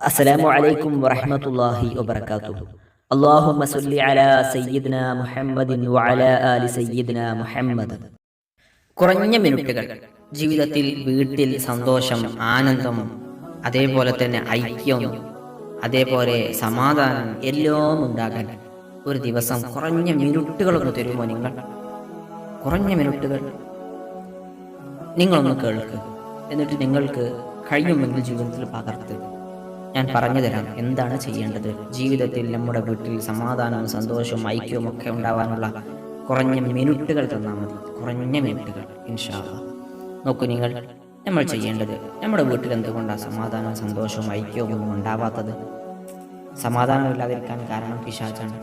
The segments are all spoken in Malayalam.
അസ്സലാമു അലൈക്കും വറഹ്മത്തുള്ളാഹി വബറകാതുഹു. അല്ലാഹുമ്മ സല്ലി അലാ സയ്യിദ്ന മുഹമ്മദിൻ വഅലാ ആലി സയ്യിദ്ന മുഹമ്മദ്. കുറഞ്ഞ മിനിറ്റുകൾ ജീവിതത്തിൽ വീട്ടിൽ സന്തോഷം ആനന്ദം അതേപോലെ തന്നെ ഐക്യം അതേപോലെ സമാധാനം എല്ലാം ഉണ്ടാകാൻ ഒരു ദിവസം കുറഞ്ഞ മിനിറ്റുകളൊന്ന് തരുമോ നിങ്ങൾ? കുറഞ്ഞ മിനിറ്റുകൾ നിങ്ങളൊന്ന് കേൾക്കുക എന്നിട്ട് നിങ്ങൾക്ക് കഴിയുമെങ്കിൽ ജീവിതത്തിൽ പകർത്തുക ഞാൻ പറഞ്ഞു തരാം. എന്താണ് ചെയ്യേണ്ടത്? ജീവിതത്തിൽ നമ്മുടെ വീട്ടിൽ സമാധാനവും സന്തോഷവും ഐക്യവും ഒക്കെ ഉണ്ടാവാനുള്ള കുറഞ്ഞ മിനിറ്റുകൾ തന്നാൽ മതി. കുറഞ്ഞ മിനിറ്റുകൾ ഇൻഷാല്ല നോക്കൂ നിങ്ങൾ നമ്മൾ ചെയ്യേണ്ടത് നമ്മുടെ വീട്ടിൽ എന്തുകൊണ്ടാണ് സമാധാനവും സന്തോഷവും ഐക്യവും ഒന്നും ഉണ്ടാവാത്തത്? സമാധാനമില്ലാതിരിക്കാൻ കാരണം പിശാച്ചാണ്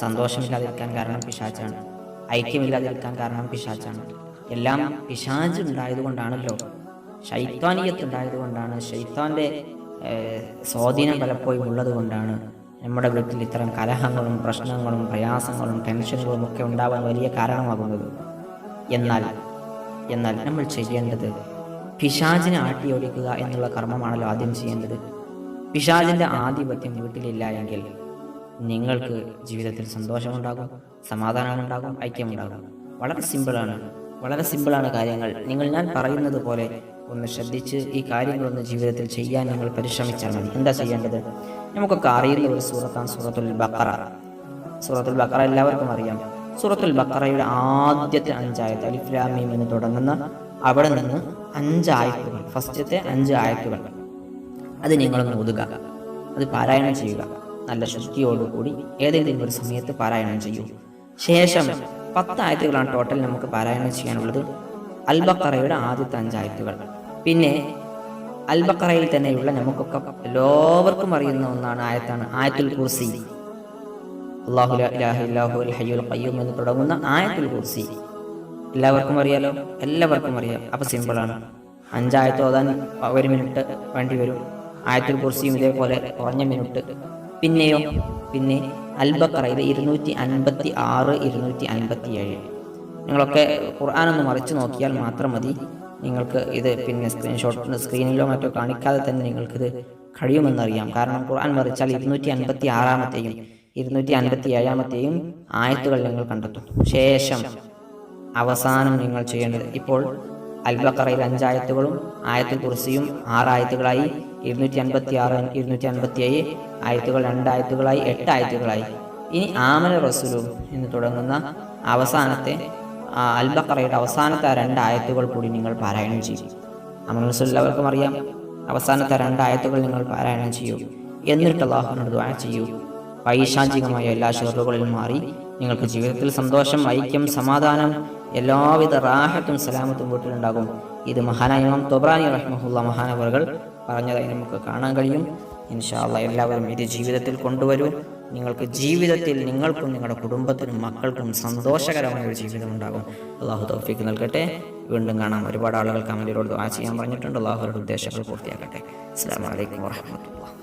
സന്തോഷമില്ലാതിരിക്കാൻ കാരണം പിശാച്ചാണ് ഐക്യമില്ലാതിരിക്കാൻ കാരണം പിശാച്ചാണ് എല്ലാം പിശാജ് ഉണ്ടായതുകൊണ്ടാണല്ലോ. ശൈത്താനീയത്ത് ഉണ്ടായതുകൊണ്ടാണ് ശൈത്താന്റെ ഏഹ്, സ്വാധീനം പലപ്പോഴും ഉള്ളതുകൊണ്ടാണ് നമ്മുടെ വീട്ടിൽ ഇത്തരം കലഹങ്ങളും പ്രശ്നങ്ങളും പ്രയാസങ്ങളും ടെൻഷനുകളും ഒക്കെ ഉണ്ടാവാൻ വലിയ കാരണമാകുന്നത്. എന്നാൽ എന്നാൽ നമ്മൾ ചെയ്യേണ്ടത് പിശാചിനെ ആട്ടിയോടിക്കുക എന്നുള്ള കർമ്മമാണല്ലോ ആദ്യം ചെയ്യേണ്ടത്. പിശാചിന്റെ ആധിപത്യം വീട്ടിലില്ല എങ്കിൽ നിങ്ങൾക്ക് ജീവിതത്തിൽ സന്തോഷമുണ്ടാകും സമാധാനമുണ്ടാകും ഐക്യമുണ്ടാകും. വളരെ സിമ്പിളാണ് വളരെ സിമ്പിളാണ് കാര്യങ്ങൾ. നിങ്ങൾ ഞാൻ പറയുന്നത് പോലെ ഒന്ന് ശ്രദ്ധിച്ച് ഈ കാര്യങ്ങളൊന്ന് ജീവിതത്തിൽ ചെയ്യാൻ നിങ്ങൾ പരിശ്രമിച്ചാൽ മതി. എന്താ ചെയ്യേണ്ടത്? നമുക്കൊക്കെ അറിയുന്ന ഒരു സൂറത്താണ് സൂറത്തുൽ ബക്കറ സൂറത്തുൽ ബക്കറ എല്ലാവർക്കും അറിയാം. സൂറത്തുൽ ബക്കറയുടെ ആദ്യത്തെ അഞ്ചായത്ത് അലിഫ്ലാമീം എന്ന് തുടങ്ങുന്ന അവിടെ നിന്ന് അഞ്ചായത്തുകൾ ഫസ്റ്റത്തെ അഞ്ച് ആയത്തുകൾ. അത് നിങ്ങളൊന്ന് ഒതുക അത് പാരായണം ചെയ്യുക. നല്ല ശുദ്ധിയോടുകൂടി ഏതെങ്കിലും ഒരു സമയത്ത് പാരായണം ചെയ്യൂ. ശേഷം പത്ത് ആയത്തുകളാണ് ടോട്ടൽ നമുക്ക് പാരായണം ചെയ്യാനുള്ളത്. അൽബക്കറയുടെ ആദ്യത്തെ അഞ്ചായത്തുകൾ പിന്നെ അൽബക്കറയിൽ തന്നെയുള്ള നമുക്കൊക്കെ എല്ലാവർക്കും അറിയുന്ന ഒന്നാണ് ആയത്താണ് ആയത്തുൽ കുർസി. അള്ളാഹു ഹയ്യുൽ ഖയ്യൂം എന്ന് തുടങ്ങുന്ന ആയത്തുൽ കുർസി. എല്ലാവർക്കും അറിയാലോ? എല്ലാവർക്കും അറിയാം. അപ്പൊ സിമ്പിളാണ് അഞ്ചായത്ത് ഓതാൻ ഒരു മിനിറ്റ് വേണ്ടി വരും. ആയത്തുൽ കുർസിയും ഇതേപോലെ കുറഞ്ഞ മിനിറ്റ്. പിന്നെയോ? പിന്നെ അൽബക്കറയിൽ ഇരുന്നൂറ്റി അൻപത്തി ആറ് ഇരുന്നൂറ്റി അൻപത്തി ഏഴ്. നിങ്ങളൊക്കെ ഖുർആൻ ഒന്ന് മറിച്ച് നോക്കിയാൽ മാത്രം മതി. നിങ്ങൾക്ക് ഇത് പിന്നെ സ്ക്രീൻഷോട്ട് സ്ക്രീനിലോ മറ്റോ കാണിക്കാതെ തന്നെ നിങ്ങൾക്കിത് കഴിയുമെന്നറിയാം. കാരണം ഖുർആൻ മറിച്ചാൽ ഇരുന്നൂറ്റി അൻപത്തി ആറാമത്തെയും ഇരുന്നൂറ്റി അൻപത്തി ഏഴാമത്തെയും ആയത്തുകൾ നിങ്ങൾ കണ്ടെത്തും. ശേഷം അവസാനം നിങ്ങൾ ചെയ്യേണ്ടത് ഇപ്പോൾ അൽബക്കറയിൽ അഞ്ചായത്തുകളും ആയത്തുൽ കുർസിയും ആറായത്തുകളായി ഇരുന്നൂറ്റി അൻപത്തി ആറ് ഇരുന്നൂറ്റി അൻപത്തി ഏഴ് ആയത്തുകൾ രണ്ടായത്തുകളായി എട്ട് ആയത്തുകളായി ഇനി ആമന റസൂലും എന്ന് തുടങ്ങുന്ന അവസാനത്തെ അൽബക്കറയുടെ അവസാനത്തെ രണ്ടായത്തുകൾ കൂടി നിങ്ങൾ പാരായണം ചെയ്യും. എല്ലാവർക്കും അറിയാം അവസാനത്തെ രണ്ടായത്തുകൾ നിങ്ങൾ പാരായണം ചെയ്യൂ. എന്നിട്ട് അള്ളാഹുവിനോട് ദ്വാര ചെയ്യൂ. പൈശാചികമായ എല്ലാ ഷെറുകളിലും മാറി നിങ്ങൾക്ക് ജീവിതത്തിൽ സന്തോഷം ഐക്യം സമാധാനം എല്ലാവിധ റാഹത്തും സലാമത്തും വീട്ടിലുണ്ടാകും. ഇത് മഹാനായ ഇമാം തൊബ്രാനി റഹ്മുള്ള മഹാനവറുകൾ പറഞ്ഞതായി നമുക്ക് കാണാൻ കഴിയും. ഇൻഷാല്ല എല്ലാവരും ഇത് ജീവിതത്തിൽ കൊണ്ടുവരൂ. നിങ്ങൾക്ക് ജീവിതത്തിൽ നിങ്ങൾക്കും നിങ്ങളുടെ കുടുംബത്തിനും മക്കൾക്കും സന്തോഷകരമായ ഒരു ജീവിതം ഉണ്ടാകും. അള്ളാഹു തൗഫീക്ക് നൽകട്ടെ. വീണ്ടും കാണാം. ഒരുപാട് ആളുകൾ കമന്റിലൂടെ ആ ചെയ്യാൻ പറഞ്ഞിട്ടുണ്ട്. അള്ളാഹുരുടെ ഉദ്ദേശങ്ങൾ പൂർത്തിയാക്കട്ടെ. അസ്സാം വലൈക്കും വാഹമത്തുള്ള